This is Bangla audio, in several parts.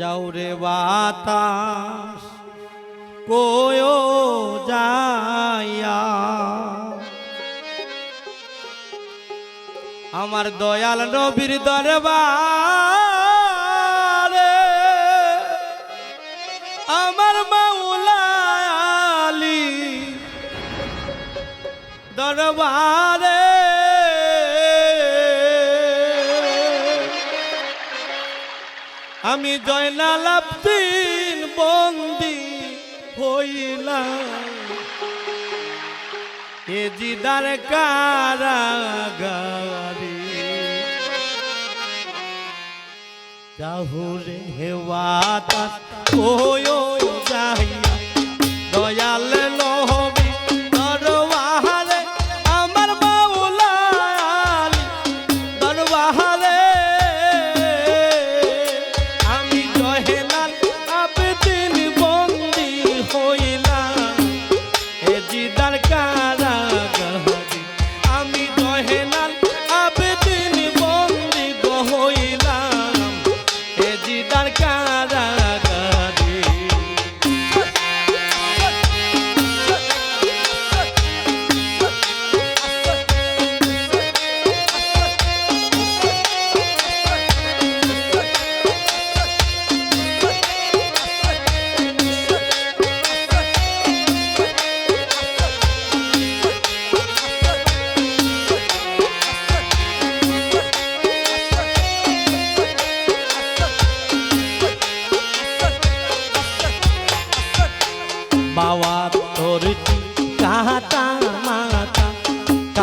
যাও রে বাতাস কোয়ো যাইয়া। আমার দয়াল নবীর দরবারে আমার মাওলা আলী দরবার আমি জয়লাল আব্দিন বন্দি হইলাম। এ জিদার কারাগারে। যাহুরে হেওয়া তাস কোয়ো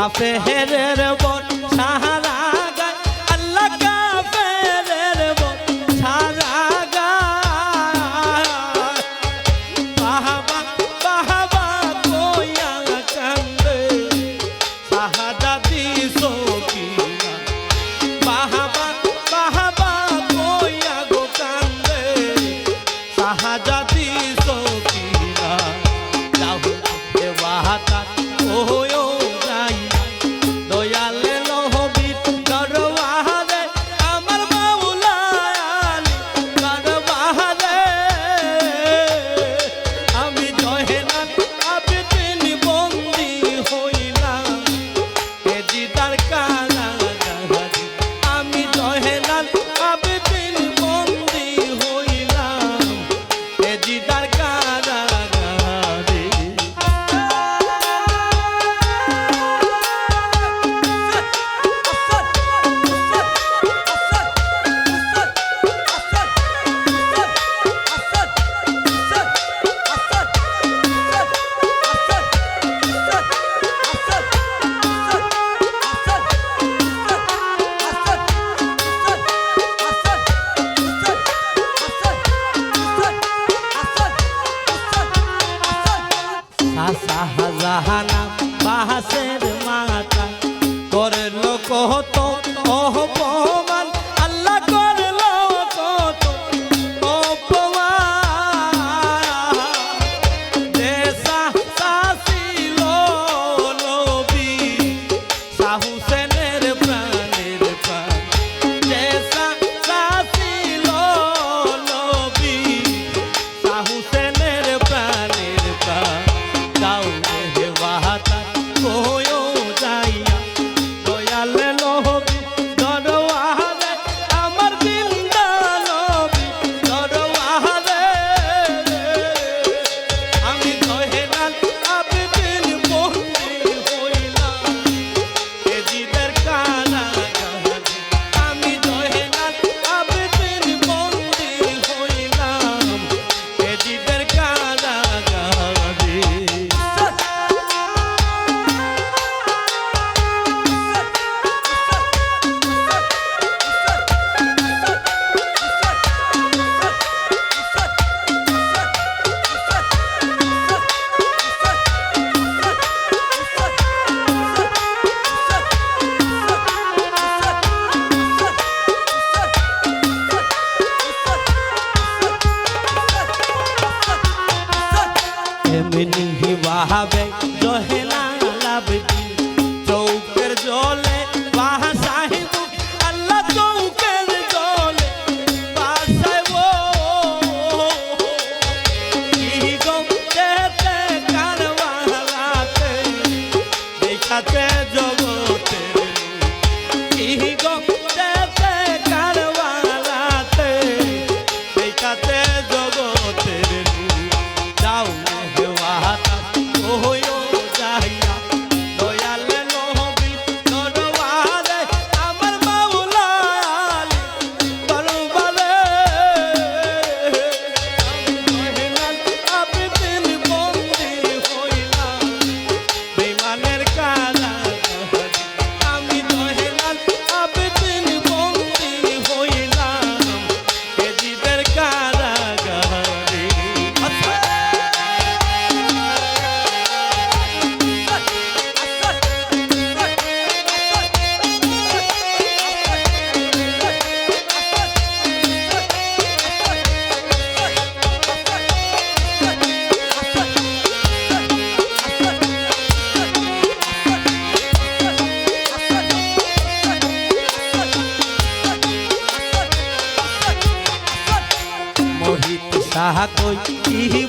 সাপেহের বন সাহারা শাহজাহানা বাহাসের মাতা করল কহত অহব হি গঙ্গা a noite.